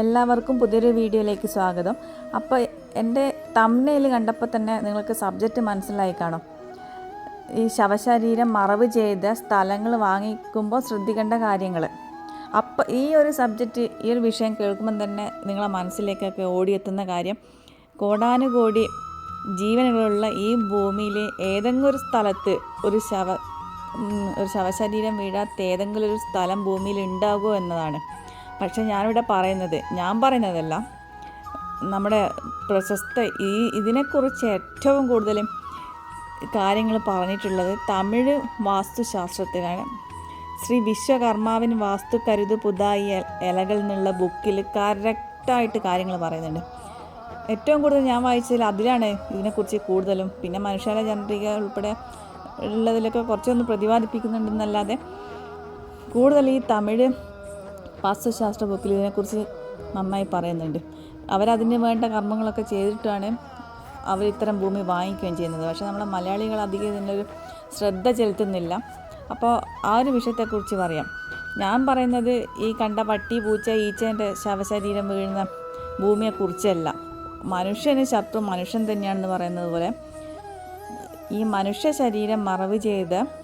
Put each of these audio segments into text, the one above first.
എല്ലാവർക്കും പുതിയൊരു വീഡിയോയിലേക്ക് സ്വാഗതം. അപ്പോൾ എന്റെ തമ്മനയിൽ കണ്ടപ്പോൾ തന്നെ നിങ്ങൾക്ക് സബ്ജക്റ്റ് മനസ്സിലായി കാണും. ഈ ശവശരീരം മറവ് ചെയ്ത സ്ഥലങ്ങൾ വാങ്ങിക്കുമ്പോൾ ശ്രദ്ധിക്കേണ്ട കാര്യങ്ങൾ അപ്പോൾ ഈ ഒരു സബ്ജക്റ്റ് ഈ ഒരു വിഷയം കേൾക്കുമ്പം തന്നെ നിങ്ങളെ മനസ്സിലേക്കൊക്കെ ഓടിയെത്തുന്ന കാര്യം കോടാനുകോടി ജീവനുകളുള്ള ഈ ഭൂമിയിലെ ഏതെങ്കിലും ഒരു സ്ഥലത്ത് ഒരു ശവ ഒരു ശവശരീരം വീഴാത്ത ഏതെങ്കിലും ഒരു സ്ഥലം ഭൂമിയിൽ ഉണ്ടാകുമോ എന്നതാണ് പക്ഷെ ഞാനിവിടെ പറയുന്നത് ഞാൻ പറയുന്നതല്ല. നമ്മുടെ പ്രശസ്ത ഈ ഇതിനെക്കുറിച്ച് ഏറ്റവും കൂടുതലും കാര്യങ്ങൾ പറഞ്ഞിട്ടുള്ളത് തമിഴ് വാസ്തുശാസ്ത്രത്തിലാണ്. ശ്രീ വിശ്വകർമാവിൻ വാസ്തു കരുതു പുതായി ഇലകൾ എന്നുള്ള ബുക്കിൽ കറക്റ്റായിട്ട് കാര്യങ്ങൾ പറയുന്നുണ്ട്. ഏറ്റവും കൂടുതൽ ഞാൻ വായിച്ചതിൽ അതിലാണ് ഇതിനെക്കുറിച്ച് കൂടുതലും. പിന്നെ മനുഷ്യാല ജനറിക ഉൾപ്പെടെ ഉള്ളതിലൊക്കെ കുറച്ചൊന്ന് പ്രതിപാദിപ്പിക്കുന്നുണ്ടെന്നല്ലാതെ കൂടുതൽ ഈ തമിഴ് വാസ്തുശാസ്ത്ര ബുക്കിൽ ഇതിനെക്കുറിച്ച് നന്നായി പറയുന്നുണ്ട്. അവരതിന് വേണ്ട കർമ്മങ്ങളൊക്കെ ചെയ്തിട്ടാണ് അവർ ഇത്തരം ഭൂമി വാങ്ങിക്കുകയും ചെയ്യുന്നത്. പക്ഷേ നമ്മളെ മലയാളികൾ അധികം ഇതിനൊരു ശ്രദ്ധ ചെലുത്തുന്നില്ല. അപ്പോൾ ആ ഒരു വിഷയത്തെക്കുറിച്ച് പറയാം. ഞാൻ പറയുന്നത് ഈ കണ്ട പട്ടി പൂച്ച ഈച്ചേന്റെ ശവശരീരം വീഴുന്ന ഭൂമിയെക്കുറിച്ചല്ല. മനുഷ്യന് ശത്രു മനുഷ്യൻ തന്നെയാണെന്ന് പറയുന്നത് പോലെ ഈ മനുഷ്യ ശരീരം മറവ് ചെയ്ത്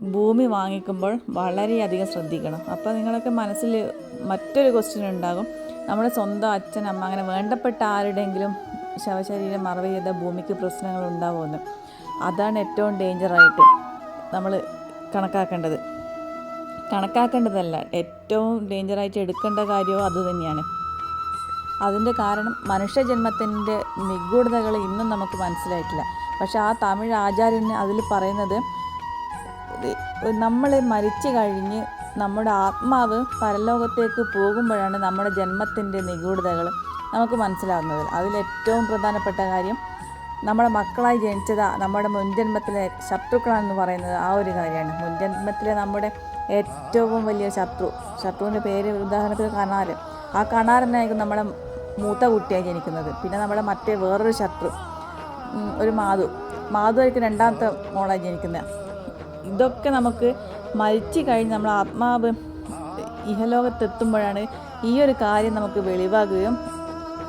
ഭൂമി വാങ്ങിക്കുമ്പോൾ വളരെയധികം ശ്രദ്ധിക്കണം. അപ്പോൾ നിങ്ങളൊക്കെ മനസ്സിൽ മറ്റൊരു ക്വസ്റ്റ്യൻ ഉണ്ടാകും. നമ്മുടെ സ്വന്തം അച്ഛൻ അമ്മ അങ്ങനെ വേണ്ടപ്പെട്ട ആരുടെയെങ്കിലും ശവശരീരം മറവ് ചെയ്ത ഭൂമിക്ക് പ്രശ്നങ്ങൾ ഉണ്ടാവുമെന്ന്. അതാണ് ഏറ്റവും ഡേഞ്ചറായിട്ട് നമ്മൾ കണക്കാക്കേണ്ടത്. കണക്കാക്കേണ്ടതല്ല ഏറ്റവും ഡേഞ്ചറായിട്ട് എടുക്കേണ്ട കാര്യവും അതുതന്നെയാണ് അതിന്റെ കാരണം മനുഷ്യജന്മത്തിന്റെ നിഗൂഢതകൾ ഇന്നും നമുക്ക് മനസ്സിലായിട്ടില്ല. പക്ഷേ ആ തമിഴ് ആചാര്യന് അതിൽ പറയുന്നത് നമ്മൾ മരിച്ചു കഴിഞ്ഞ് നമ്മുടെ ആത്മാവ് പരലോകത്തേക്ക് പോകുമ്പോഴാണ് നമ്മുടെ ജന്മത്തിന്റെ നിഗൂഢതകൾ നമുക്ക് മനസ്സിലാവുന്നത്. അതിലേറ്റവും പ്രധാനപ്പെട്ട കാര്യം നമ്മുടെ മക്കളായി ജനിച്ചത് നമ്മുടെ മുൻജന്മത്തിലെ ശത്രുക്കളാണെന്ന് പറയുന്നത് ആ ഒരു കാര്യമാണ്. മുൻജന്മത്തിലെ നമ്മുടെ ഏറ്റവും വലിയ ശത്രു ശത്രുവിന്റെ പേര് ഉദാഹരണത്തിന് കണാരൻ ആ കണാരനായിരിക്കും നമ്മുടെ മൂത്ത കുട്ടിയായി ജനിക്കുന്നത്. പിന്നെ നമ്മുടെ മറ്റേ വേറൊരു ശത്രു ഒരു മാധു. മാധു ആയിരിക്കും രണ്ടാമത്തെ മോളായി ജനിക്കുന്നത്. ഇതൊക്കെ നമുക്ക് മരിച്ചു കഴിഞ്ഞ് നമ്മൾ ആത്മാവ് ഇഹലോകത്തെത്തുമ്പോഴാണ് ഈ ഒരു കാര്യം നമുക്ക് വെളിവാകുകയും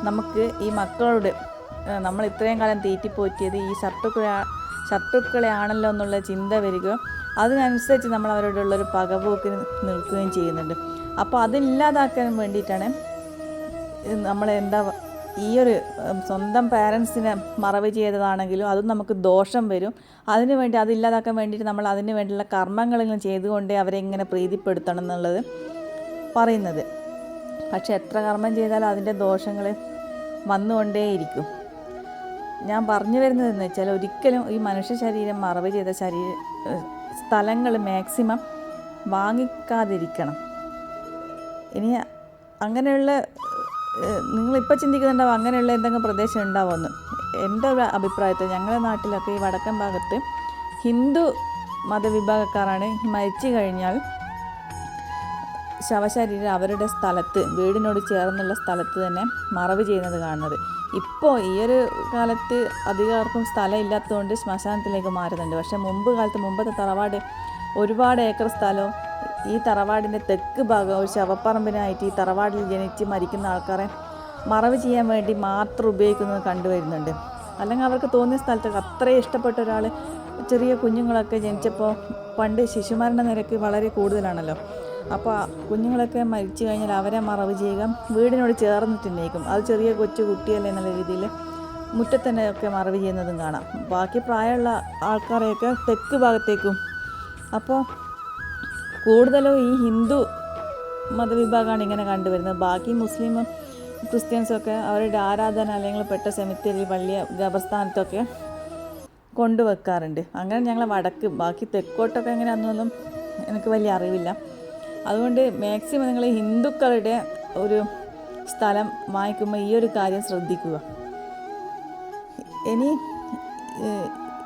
നമുക്ക് ഈ മക്കളോട് നമ്മൾ ഇത്രയും കാലം തീറ്റിപ്പോറ്റിയത് ഈ ശത്രുക്കളെ ആണല്ലോ എന്നുള്ള ചിന്ത വരികയും അതിനനുസരിച്ച് നമ്മൾ അവരോടുള്ളൊരു പകപോക്ക് നിൽക്കുകയും ചെയ്യുന്നുണ്ട്. അപ്പോൾ അതില്ലാതാക്കാൻ വേണ്ടിയിട്ടാണ് നമ്മൾ എന്താ ഈ ഒരു സ്വന്തം പാരൻസിനെ മറവ് ചെയ്തതാണെങ്കിലും അതും നമുക്ക് ദോഷം വരും. അതിനു വേണ്ടി അതില്ലാതാക്കാൻ വേണ്ടിയിട്ട് നമ്മൾ അതിന് വേണ്ടിയുള്ള കർമ്മങ്ങളെങ്കിലും ചെയ്തുകൊണ്ടേ അവരെ ഇങ്ങനെ പ്രീതിപ്പെടുത്തണം എന്നുള്ളത് പറയുന്നത്. പക്ഷെ എത്ര കർമ്മം ചെയ്താലും അതിന്റെ ദോഷങ്ങൾ വന്നുകൊണ്ടേയിരിക്കും ഞാൻ പറഞ്ഞു വരുന്നതെന്ന് വെച്ചാൽ ഒരിക്കലും ഈ മനുഷ്യ ശരീരം മറവ് ചെയ്ത ശരീര സ്ഥലങ്ങൾ മാക്സിമം വാങ്ങിക്കാതിരിക്കണം. ഇനി അങ്ങനെയുള്ള നിങ്ങളിപ്പോൾ ചിന്തിക്കുന്നുണ്ടാവും അങ്ങനെയുള്ള എന്തെങ്കിലും പ്രദേശം ഉണ്ടാവുമെന്ന്. എന്റെ ഒരു അഭിപ്രായത്തിൽ ഞങ്ങളുടെ നാട്ടിലൊക്കെ ഈ വടക്കൻ ഭാഗത്ത് ഹിന്ദു മതവിഭാഗക്കാരാണ് മരിച്ചു കഴിഞ്ഞാൽ ശവശരീരം അവരുടെ സ്ഥലത്ത് വീടിനോട് ചേർന്നുള്ള സ്ഥലത്ത് തന്നെ മറവ് ചെയ്യുന്നത് കാണുന്നത്. ഇപ്പോൾ ഈ ഒരു കാലത്ത് അധികാർക്കും സ്ഥലം ഇല്ലാത്തതുകൊണ്ട് ശ്മശാനത്തിലേക്ക് മാറുന്നുണ്ട്. പക്ഷേ മുമ്പ് കാലത്ത് മുമ്പത്തെ തറവാട് ഒരുപാട് ഏക്കർ സ്ഥലവും ഈ തറവാടിന്റെ തെക്ക് ഭാഗം ഒരു ശവപ്പറമ്പിനായിട്ട് ഈ തറവാടിൽ ജനിച്ച് മരിക്കുന്ന ആൾക്കാരെ മറവ് ചെയ്യാൻ വേണ്ടി മാത്രം ഉപയോഗിക്കുന്നത് കണ്ടുവരുന്നുണ്ട് അല്ലെങ്കിൽ അവർക്ക് തോന്നിയ സ്ഥലത്തൊക്കെ അത്രയും ഇഷ്ടപ്പെട്ട ഒരാൾ ചെറിയ കുഞ്ഞുങ്ങളൊക്കെ ജനിച്ചപ്പോൾ പണ്ട് ശിശുമരണ നിരക്ക് വളരെ കൂടുതലാണല്ലോ. അപ്പോൾ കുഞ്ഞുങ്ങളൊക്കെ മരിച്ചു കഴിഞ്ഞാൽ അവരെ മറവ് ചെയ്യുക വീടിനോട് ചേർന്നിട്ടുണ്ടേക്കും അത് ചെറിയ കൊച്ചു കുട്ടിയല്ലേ എന്നുള്ള രീതിയിൽ മുറ്റത്തന്നെ ഒക്കെ മറവ് ചെയ്യുന്നതും കാണാം. ബാക്കി പ്രായമുള്ള ആൾക്കാരെയൊക്കെ തെക്ക് ഭാഗത്തേക്കും. അപ്പോൾ കൂടുതലും ഈ ഹിന്ദു മതവിഭാഗമാണ് ഇങ്ങനെ കണ്ടുവരുന്നത്. ബാക്കി മുസ്ലിമും ക്രിസ്ത്യൻസൊക്കെ അവരുടെ ആരാധനാലയങ്ങൾ പെട്ട സെമിത്തേരി പള്ളി ഖബർസ്ഥാനത്തൊക്കെ കൊണ്ടുവെക്കാറുണ്ട്. അങ്ങനെ ഞങ്ങൾ വടക്ക് ബാക്കി തെക്കോട്ടൊക്കെ എങ്ങനെയാണെന്നൊന്നും എനിക്ക് വലിയ അറിവില്ല. അതുകൊണ്ട് മാക്സിമം നിങ്ങൾ ഹിന്ദുക്കളുടെ ഒരു സ്ഥലം വാങ്ങിക്കുമ്പോൾ ഈ ഒരു കാര്യം ശ്രദ്ധിക്കുക. ഇനി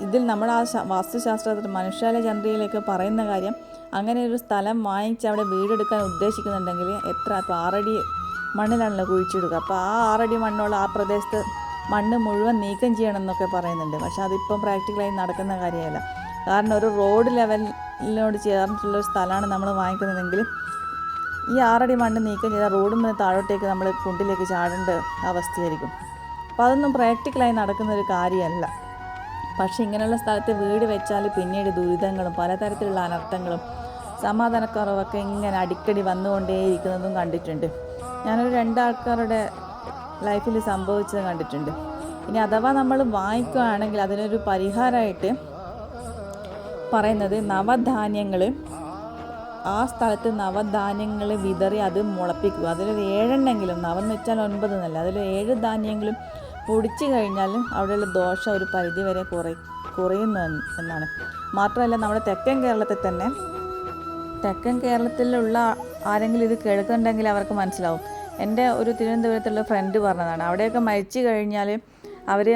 ഇതിൽ നമ്മൾ ആ വാസ്തുശാസ്ത്രത്തിൽ മനുഷ്യാല ചന്ദ്രയിലേക്ക് പറയുന്ന കാര്യം അങ്ങനെ ഒരു സ്ഥലം വാങ്ങിച്ച് അവിടെ വീടെടുക്കാൻ ഉദ്ദേശിക്കുന്നുണ്ടെങ്കിൽ എത്ര? ഇപ്പോൾ ആറടി മണ്ണിലാണല്ലോ കുഴിച്ചിടുക. അപ്പോൾ ആ ആറടി മണ്ണുള്ള ആ പ്രദേശത്ത് മണ്ണ് മുഴുവൻ നീക്കം ചെയ്യണം എന്നൊക്കെ പറയുന്നുണ്ട്. പക്ഷേ അതിപ്പം പ്രാക്ടിക്കലായി നടക്കുന്ന കാര്യമല്ല. കാരണം ഒരു റോഡ് ലെവലിനോട് ചേർന്നിട്ടുള്ള ഒരു സ്ഥലമാണ് നമ്മൾ വാങ്ങിക്കുന്നതെങ്കിൽ ഈ ആറടി മണ്ണ് നീക്കം ചെയ്താൽ റോഡിൽ നിന്ന് താഴോട്ടേക്ക് നമ്മൾ കുണ്ടിലേക്ക് ചാടേണ്ട അവസ്ഥയായിരിക്കും. അപ്പോൾ അതൊന്നും പ്രാക്ടിക്കലായി നടക്കുന്ന ഒരു കാര്യമല്ല. പക്ഷേ ഇങ്ങനെയുള്ള സ്ഥലത്ത് വീട് വെച്ചാൽ പിന്നീട് ദുരിതങ്ങളും പലതരത്തിലുള്ള അനർത്ഥങ്ങളും സമാധാനക്കുറവൊക്കെ ഇങ്ങനെ അടിക്കടി വന്നുകൊണ്ടേയിരിക്കുന്നതും കണ്ടിട്ടുണ്ട്. ഞാനൊരു രണ്ടാൾക്കാരുടെ ലൈഫിൽ സംഭവിച്ചത് കണ്ടിട്ടുണ്ട്. ഇനി അഥവാ നമ്മൾ വാങ്ങിക്കുകയാണെങ്കിൽ അതിനൊരു പരിഹാരമായിട്ട് പറയുന്നത് നവധാന്യങ്ങൾ ആ സ്ഥലത്ത് നവധാന്യങ്ങൾ വിതറി അത് മുളപ്പിക്കുക. അതിലൊരു ഏഴെണ്ണെങ്കിലും നവം എന്ന് വെച്ചാൽ ഒൻപത് എന്നല്ല അതിൽ ഏഴ് ധാന്യങ്ങളും പൊടിച്ചു കഴിഞ്ഞാലും അവിടെയുള്ള ദോഷം ഒരു പരിധി വരെ കുറയും കുറയുന്നു എന്ന് എന്നാണ്. മാത്രമല്ല നമ്മുടെ തെക്കൻ കേരളത്തിൽ തന്നെ തെക്കൻ കേരളത്തിലുള്ള ആരെങ്കിലും ഇത് കേൾക്കുന്നുണ്ടെങ്കിൽ അവർക്ക് മനസ്സിലാവും. എന്റെ ഒരു തിരുവനന്തപുരത്തുള്ള ഫ്രണ്ട് പറഞ്ഞതാണ്. അവിടെയൊക്കെ മരിച്ചു കഴിഞ്ഞാൽ അവർ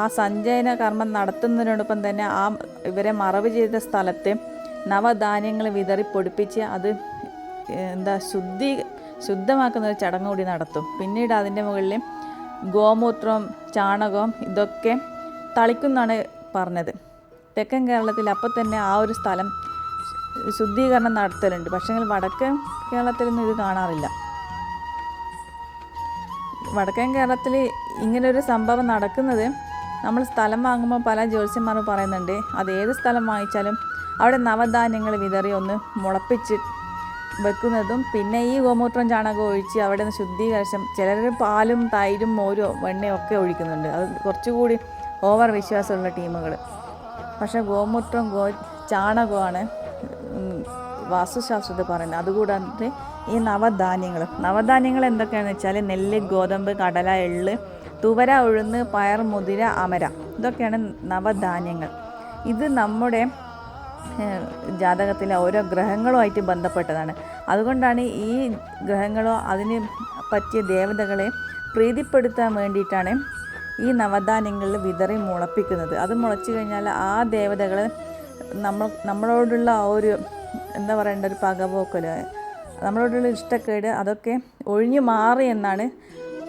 ആ സഞ്ചയന കർമ്മം നടത്തുന്നതിനോടൊപ്പം തന്നെ ആ ഇവരെ മറവ് ചെയ്ത സ്ഥലത്തെ നവധാന്യങ്ങൾ വിതറി പൊടിപ്പിച്ച് അത് എന്താ ശുദ്ധി ശുദ്ധമാക്കുന്ന ഒരു ചടങ്ങ് കൂടി നടത്തും. പിന്നീട് അതിന്റെ മുകളിൽ ഗോമൂത്രം ചാണകം ഇതൊക്കെ തളിക്കുന്നാണ് പറഞ്ഞത്. തെക്കൻ കേരളത്തിൽ അപ്പോൾ തന്നെ ആ ഒരു സ്ഥലം ശുദ്ധീകരണം നടത്തലുണ്ട്. പക്ഷേ വടക്കൻ കേരളത്തിലൊന്നും ഇത് കാണാറില്ല. വടക്കൻ കേരളത്തിൽ ഇങ്ങനൊരു സംഭവം നടക്കുന്നത് നമ്മൾ സ്ഥലം വാങ്ങുമ്പോൾ പല ജ്യോത്സ്യന്മാർ പറയുന്നുണ്ട് അത് ഏത് സ്ഥലം വാങ്ങിച്ചാലും അവിടെ നവധാന്യങ്ങൾ വിതറി ഒന്ന് മുളപ്പിച്ച് വെക്കുന്നതും പിന്നെ ഈ ഗോമൂത്രം ചാണകം ഒഴിച്ച് അവിടെ നിന്ന് ശുദ്ധീകരിച്ചും ചിലർ പാലും തൈരും മോരോ വെണ്ണയും ഒക്കെ ഒഴിക്കുന്നുണ്ട്. അത് കുറച്ചുകൂടി ഓവർ വിശ്വാസമുള്ള ടീമുകൾ. പക്ഷേ ഗോമൂത്രം ഗോ ചാണകമാണ് വാസ്തുശാസ്ത്രത്തിൽ പറയുന്നത്. അതുകൂടാതെ ഈ നവധാന്യങ്ങൾ. നവധാന്യങ്ങൾ എന്തൊക്കെയാണെന്ന് വെച്ചാൽ നെല്ല് ഗോതമ്പ് കടല എള്ള് തുവര ഉഴുന്ന് പയർ മുതിര അമര. ഇതൊക്കെയാണ് നവധാന്യങ്ങൾ. ഇത് നമ്മുടെ ജാതകത്തിലെ ഓരോ ഗ്രഹങ്ങളുമായിട്ട് ബന്ധപ്പെട്ടതാണ്. അതുകൊണ്ടാണ് ഈ ഗ്രഹങ്ങളോ അതിന് പറ്റിയ ദേവതകളെ പ്രീതിപ്പെടുത്താൻ വേണ്ടിയിട്ടാണ് ഈ നവധാന്യങ്ങളിൽ വിതറി മുളപ്പിക്കുന്നത്. അത് മുളച്ചു കഴിഞ്ഞാൽ ആ ദേവതകൾ നമ്മൾ നമ്മളോടുള്ള ആ ഒരു എന്താ പറയേണ്ട ഒരു പകപോക്കൽ. നമ്മളോടുള്ള ഇഷ്ടക്കേട് അതൊക്കെ ഒഴിഞ്ഞു മാറി എന്നാണ്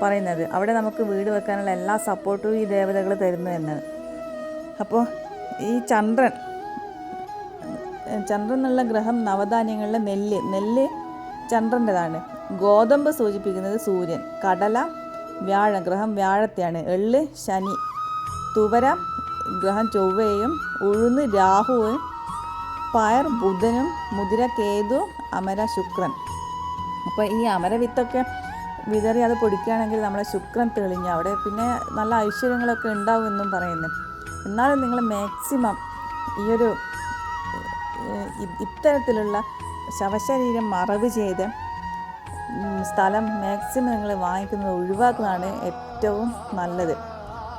പറയുന്നത്. അവിടെ നമുക്ക് വീട് വെക്കാനുള്ള എല്ലാ സപ്പോർട്ടും ഈ ദേവതകൾ തരുന്നു എന്നാണ്. അപ്പോൾ ഈ ചന്ദ്രൻ ചന്ദ്രൻ എന്നുള്ള ഗ്രഹം നവധാന്യങ്ങളിലെ നെല്ല്. നെല്ല് ചന്ദ്രന്റെതാണ്. ഗോതമ്പ് സൂചിപ്പിക്കുന്നത് സൂര്യൻ. കടല വ്യാഴ ഗ്രഹം വ്യാഴത്തെയാണ്. എള്ള് ശനി. തുവര ഗ്രഹം ചൊവ്വയും ഉഴുന്ന് രാഹുവും പയർ ബുധനും മുതിര കേതു അമര ശുക്രൻ. അപ്പോൾ ഈ അമരവിത്തൊക്കെ വിതറി അത് പൊടിക്കുകയാണെങ്കിൽ നമ്മളെ ശുക്രൻ തെളിഞ്ഞ് അവിടെ പിന്നെ നല്ല ഐശ്വര്യങ്ങളൊക്കെ ഉണ്ടാവും എന്നും പറയുന്നു. എന്നാലും നിങ്ങൾ മാക്സിമം ഈയൊരു ഇത്തരത്തിലുള്ള ശവശരീരം മറവ് ചെയ്ത് സ്ഥലം മാക്സിമം നിങ്ങൾ വാങ്ങിക്കുന്നത് ഒഴിവാക്കുന്നതാണ് ഏറ്റവും നല്ലത്.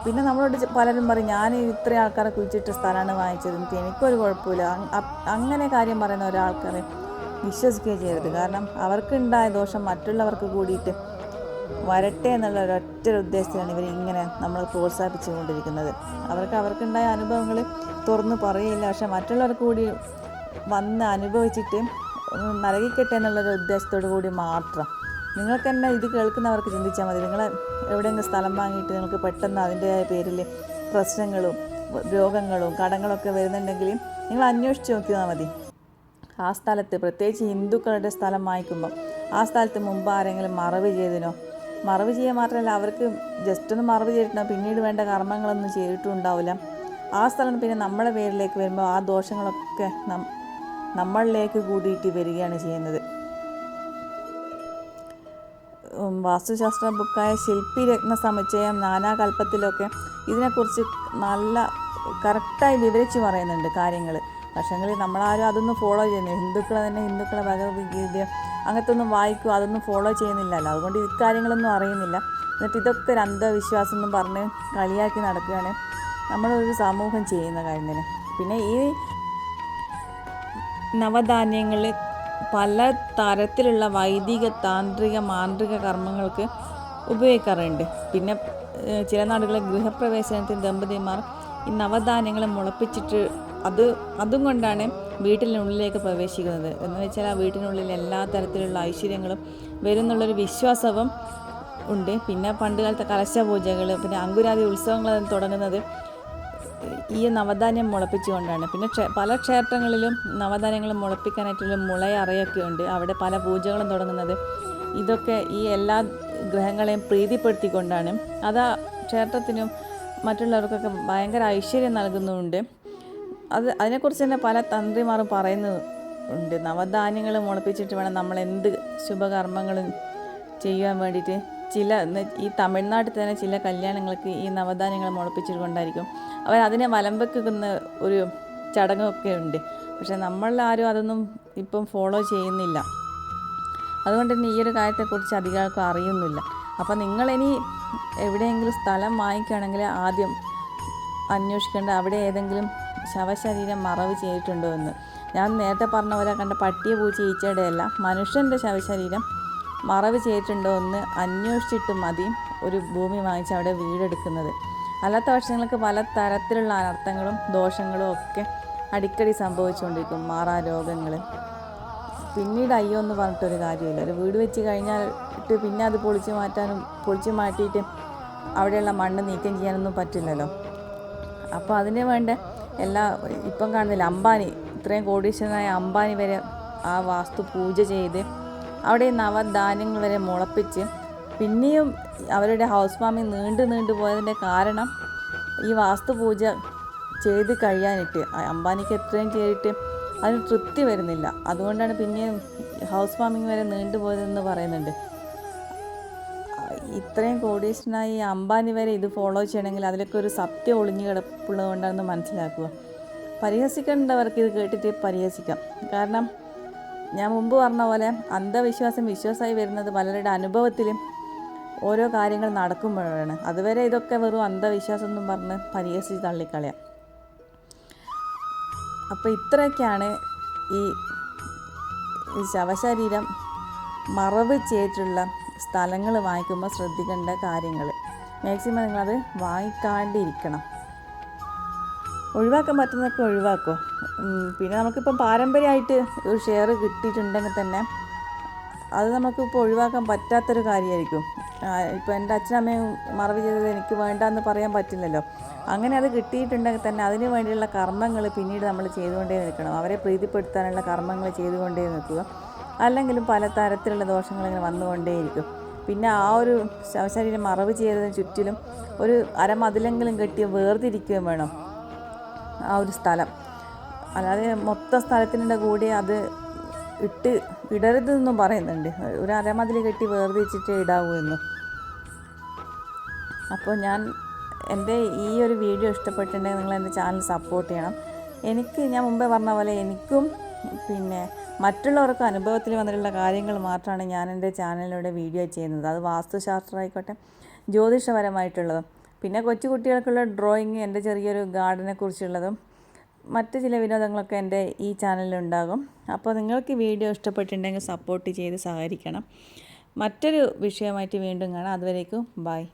പിന്നെ നമ്മളോട് പലരും പറയും ഞാൻ ഇത്രയും ആൾക്കാരെ കുഴിച്ചിട്ട സ്ഥലമാണ് വാങ്ങിച്ചത്. എനിക്ക് എനിക്കൊരു കുഴപ്പമില്ല. അങ്ങനെ കാര്യം പറയുന്ന ഒരാൾക്കാരെ വിശ്വസിക്കുകയും ചെയ്യരുത്. കാരണം അവർക്കുണ്ടായ ദോഷം മറ്റുള്ളവർക്ക് കൂടിയിട്ട് വരട്ടെ എന്നുള്ള ഒരൊറ്റ ഉദ്ദേശത്തിലാണ് ഇവർ ഇങ്ങനെ നമ്മൾ പ്രോത്സാഹിപ്പിച്ചുകൊണ്ടിരിക്കുന്നത്. അവർക്ക് അവർക്കുണ്ടായ അനുഭവങ്ങൾ തുറന്ന് പറയില്ല. പക്ഷെ മറ്റുള്ളവർക്ക് കൂടി വന്ന് അനുഭവിച്ചിട്ട് നൽകിക്കട്ടെ എന്നുള്ളൊരു ഉദ്ദേശത്തോടു കൂടി മാത്രം നിങ്ങൾക്ക് തന്നെ ഇത് കേൾക്കുന്നവർക്ക് ചിന്തിച്ചാൽ മതി. നിങ്ങൾ എവിടെയെങ്കിലും സ്ഥലം വാങ്ങിയിട്ട് നിങ്ങൾക്ക് പെട്ടെന്ന് അതിന്റെതായ പേരിൽ പ്രശ്നങ്ങളും രോഗങ്ങളും കടങ്ങളൊക്കെ വരുന്നുണ്ടെങ്കിൽ നിങ്ങൾ അന്വേഷിച്ച് നോക്കിയാൽ മതി. ആ സ്ഥലത്ത് പ്രത്യേകിച്ച് ഹിന്ദുക്കളുടെ സ്ഥലം വാങ്ങിക്കുമ്പോൾ ആ സ്ഥലത്ത് മുമ്പ് ആരെങ്കിലും മറവ് ചെയ്തിനോ മറവ് ചെയ്യുക മാത്രമല്ല അവർക്ക് ജസ്റ്റ് ഒന്ന് മറവ് ചെയ്തിട്ടുണ്ടോ പിന്നീട് വേണ്ട കർമ്മങ്ങളൊന്നും ചെയ്തിട്ടുണ്ടാവില്ല. ആ സ്ഥലം പിന്നെ നമ്മുടെ പേരിലേക്ക് വരുമ്പോൾ ആ ദോഷങ്ങളൊക്കെ നമ്മളിലേക്ക് കൂടിയിട്ട് വരികയാണ് ചെയ്യുന്നത്. വാസ്തുശാസ്ത്ര ബുക്കായ ശില്പി രത്ന സമുച്ചയം നാനാകൽപ്പത്തിലൊക്കെ ഇതിനെക്കുറിച്ച് നല്ല കറക്റ്റായി വിവരിച്ച് പറയുന്നുണ്ട് കാര്യങ്ങൾ പക്ഷേങ്കിൽ നമ്മളാരും അതൊന്നും ഫോളോ ചെയ്യുന്നില്ല. ഹിന്ദുക്കളെ തന്നെ ഹിന്ദുക്കളെ ഭഗവത്ഗീത അങ്ങനത്തെ ഒന്നും വായിക്കും അതൊന്നും ഫോളോ ചെയ്യുന്നില്ലല്ലോ. അതുകൊണ്ട് ഇക്കാര്യങ്ങളൊന്നും അറിയുന്നില്ല. എന്നിട്ട് ഇതൊക്കെ ഒരു അന്ധവിശ്വാസം എന്നും പറഞ്ഞ് കളിയാക്കി നടക്കുകയാണ് നമ്മളൊരു സമൂഹം ചെയ്യുന്ന കാര്യം തന്നെ പിന്നെ ഈ നവധാന്യങ്ങൾ പല തരത്തിലുള്ള വൈദിക താന്ത്രിക മാന്ത്രിക കർമ്മങ്ങൾക്ക് ഉപയോഗിക്കാറുണ്ട്. പിന്നെ ചില നാടുകളിൽ ഗൃഹപ്രവേശനത്തിന് ദമ്പതിമാർ ഈ നവധാന്യങ്ങൾ മുളപ്പിച്ചിട്ട് അത് അതും കൊണ്ടാണ് വീട്ടിനുള്ളിലേക്ക് പ്രവേശിക്കുന്നത്. എന്ന് വെച്ചാൽ ആ വീട്ടിനുള്ളിൽ എല്ലാ തരത്തിലുള്ള ഐശ്വര്യങ്ങളും വരും എന്നുള്ളൊരു വിശ്വാസവും ഉണ്ട്. പിന്നെ പണ്ടുകാലത്തെ കലശപൂജകൾ കലശ പൂജകൾ പിന്നെ അങ്കുരാതി ഉത്സവങ്ങൾ തുടങ്ങുന്നത്. ഈ നവധാന്യം മുളപ്പിച്ചുകൊണ്ടാണ്. പിന്നെ പല ക്ഷേത്രങ്ങളിലും നവധാന്യങ്ങൾ മുളപ്പിക്കാനായിട്ടുള്ള മുളയറയൊക്കെ ഉണ്ട്. അവിടെ പല പൂജകളും തുടങ്ങുന്നത്. ഇതൊക്കെ ഈ എല്ലാ ഗ്രഹങ്ങളെയും പ്രീതിപ്പെടുത്തിക്കൊണ്ടാണ്. അത് ക്ഷേത്രത്തിനും മറ്റുള്ളവർക്കൊക്കെ ഭയങ്കര ഐശ്വര്യം നൽകുന്നുമുണ്ട് അത് അതിനെക്കുറിച്ച് തന്നെ പല തന്ത്രിമാരും പറയുന്നത് ഉണ്ട് നവധാന്യങ്ങൾ മുളപ്പിച്ചിട്ട് വേണം നമ്മൾ എന്ത് ശുഭകർമ്മങ്ങളും ചെയ്യാൻ വേണ്ടിയിട്ട്. ചില ഈ തമിഴ്നാട്ടിൽ തന്നെ ചില കല്യാണങ്ങൾക്ക് ഈ നവധാന്യങ്ങൾ മുളപ്പിച്ചിട്ട് കൊണ്ടായിരിക്കും അവർ അതിനെ വലം വെക്കുന്ന ഒരു ചടങ്ങൊക്കെ ഉണ്ട്. പക്ഷെ നമ്മളാരും അതൊന്നും ഇപ്പം ഫോളോ ചെയ്യുന്നില്ല. അതുകൊണ്ട് തന്നെ ഈ ഒരു കാര്യത്തെക്കുറിച്ച് അധികം ആൾക്കും അറിയുന്നില്ല. അപ്പോൾ നിങ്ങളിനി എവിടെയെങ്കിലും സ്ഥലം വാങ്ങിക്കുകയാണെങ്കിൽ ആദ്യം അന്വേഷിക്കേണ്ട അവിടെ ഏതെങ്കിലും ശവശരീരം മറവ് ചെയ്തിട്ടുണ്ടോ എന്ന്. ഞാൻ നേരത്തെ പറഞ്ഞ പോലെ കണ്ട പട്ടിയെ പൂച്ച ഈച്ചയുടെ അല്ല മനുഷ്യന്റെ ശവശരീരം മറവ് ചെയ്തിട്ടുണ്ടോ എന്ന് അന്വേഷിച്ചിട്ട് മതി. ഒരു ഭൂമി വാങ്ങിച്ച് അവിടെ വീടെടുക്കുന്നത്. അല്ലാത്ത പക്ഷങ്ങൾക്ക് പല തരത്തിലുള്ള അനർത്ഥങ്ങളും ദോഷങ്ങളും ഒക്കെ അടിക്കടി സംഭവിച്ചുകൊണ്ടിരിക്കും മാറാ രോഗങ്ങൾ പിന്നീട് അയ്യോ എന്ന് പറഞ്ഞിട്ടൊരു കാര്യമില്ല. ഒരു വീട് വെച്ച് കഴിഞ്ഞാൽ പിന്നെ അത് പൊളിച്ച് മാറ്റാനും പൊളിച്ച് മാറ്റിയിട്ട് അവിടെയുള്ള മണ്ണ് നീക്കം ചെയ്യാനൊന്നും പറ്റില്ലല്ലോ. അപ്പോൾ അതിന് വേണ്ട എല്ലാ ഇപ്പം കാണുന്നില്ല അംബാനി. ഇത്രയും കോടീശ്വരനായ അംബാനി വരെ ആ വാസ്തു പൂജ ചെയ്ത് അവിടെ നവധാന്യങ്ങൾ വരെ മുളപ്പിച്ച് പിന്നെയും അവരുടെ ഹൗസ് വാമിങ് നീണ്ടു നീണ്ടു പോയതിന്റെ കാരണം ഈ വാസ്തുപൂജ ചെയ്ത് കഴിയാനിട്ട് അംബാനിക്ക് എത്രയും ചെയ്തിട്ട് അതിന് തൃപ്തി വരുന്നില്ല. അതുകൊണ്ടാണ് പിന്നെയും ഹൗസ് വാമിങ് വരെ നീണ്ടു പോയതെന്ന് പറയുന്നുണ്ട്. ഇത്രയും കോടീശ്വരനായി അംബാനി വരെ ഇത് ഫോളോ ചെയ്യണമെങ്കിൽ അതിലൊക്കെ ഒരു സത്യം ഒളിഞ്ഞു കിടപ്പുള്ളത് കൊണ്ടാണെന്ന് മനസ്സിലാക്കുക. പരിഹസിക്കേണ്ടവർക്ക് ഇത് കേട്ടിട്ട് പരിഹസിക്കാം. കാരണം ഞാൻ മുമ്പ് പറഞ്ഞ പോലെ അന്ധവിശ്വാസം വിശ്വാസമായി വരുന്നത് പലരുടെ അനുഭവത്തിലും ഓരോ കാര്യങ്ങൾ നടക്കുമ്പോഴാണ്. അതുവരെ ഇതൊക്കെ വെറും അന്ധവിശ്വാസം എന്നും പറഞ്ഞ് പരിഹസിച്ച് തള്ളിക്കളയാം. അപ്പോൾ ഇത്രയൊക്കെയാണ് ഈ ശവശരീരം മറവ് ചെയ്തിട്ടുള്ള സ്ഥലങ്ങൾ വാങ്ങിക്കുമ്പോൾ ശ്രദ്ധിക്കേണ്ട കാര്യങ്ങൾ. മാക്സിമം നിങ്ങളത് വാങ്ങിക്കാണ്ടിരിക്കണം. ഒഴിവാക്കാൻ പറ്റുന്നതൊക്കെ ഒഴിവാക്കുമോ പിന്നെ നമുക്കിപ്പം പാരമ്പര്യമായിട്ട് ഒരു ഷെയർ കിട്ടിയിട്ടുണ്ടെങ്കിൽ തന്നെ അത് നമുക്കിപ്പോൾ ഒഴിവാക്കാൻ പറ്റാത്തൊരു കാര്യമായിരിക്കും. ഇപ്പോൾ എന്റെ അച്ഛനമ്മയും മറവ് ചെയ്തത് എനിക്ക് വേണ്ടെന്ന് പറയാൻ പറ്റില്ലല്ലോ. അങ്ങനെ അത് കിട്ടിയിട്ടുണ്ടെങ്കിൽ തന്നെ അതിന് വേണ്ടിയുള്ള കർമ്മങ്ങൾ പിന്നീട് നമ്മൾ ചെയ്തുകൊണ്ടേ നിൽക്കണം. അവരെ പ്രീതിപ്പെടുത്താനുള്ള കർമ്മങ്ങൾ ചെയ്തുകൊണ്ടേ നിൽക്കുക. അല്ലെങ്കിലും പല തരത്തിലുള്ള ദോഷങ്ങൾ ഇങ്ങനെ വന്നുകൊണ്ടേയിരിക്കും. പിന്നെ ആ ഒരു ശവശരീരം മറവ് ചെയ്തതിന് ചുറ്റിലും ഒരു അരമതിലെങ്കിലും കെട്ടി വേർതിരിക്കുകയും വേണം ആ ഒരു സ്ഥലം. അല്ലാതെ മൊത്തം സ്ഥലത്തിന്റെ കൂടെ അത് ഇട്ട് ഇടരുതെന്നും പറയുന്നുണ്ട്. ഒരു അരമതിൽ കെട്ടി വേർതിരിച്ചിട്ട് ഇടാവൂ എന്നും അപ്പോൾ ഞാൻ എന്റെ ഈ ഒരു വീഡിയോ ഇഷ്ടപ്പെട്ടിട്ടുണ്ടെങ്കിൽ നിങ്ങൾ എന്റെ ചാനൽ സപ്പോർട്ട് ചെയ്യണം. എനിക്ക് ഞാൻ മുമ്പേ പറഞ്ഞ പോലെ എനിക്കും പിന്നെ മറ്റുള്ളവർക്ക് അനുഭവത്തിൽ വന്നിട്ടുള്ള കാര്യങ്ങൾ മാത്രമാണ് ഞാൻ എന്റെ ചാനലിലൂടെ വീഡിയോ ചെയ്യുന്നത്. അത് വാസ്തുശാസ്ത്രം ആയിക്കോട്ടെ ജ്യോതിഷപരമായിട്ടുള്ളതും. പിന്നെ കൊച്ചു കുട്ടികൾക്കുള്ള ഡ്രോയിങ് എന്റെ ചെറിയൊരു ഗാർഡനെ കുറിച്ചുള്ളതും മറ്റ് ചില വിനോദങ്ങളൊക്കെ എന്റെ ഈ ചാനലിലുണ്ടാകും അപ്പോൾ നിങ്ങൾക്ക് വീഡിയോ ഇഷ്ടപ്പെട്ടിട്ടുണ്ടെങ്കിൽ സപ്പോർട്ട് ചെയ്ത് സഹകരിക്കണം. മറ്റൊരു വിഷയമായിട്ട് വീണ്ടും കാണാം. അതുവരേക്കും ബൈ.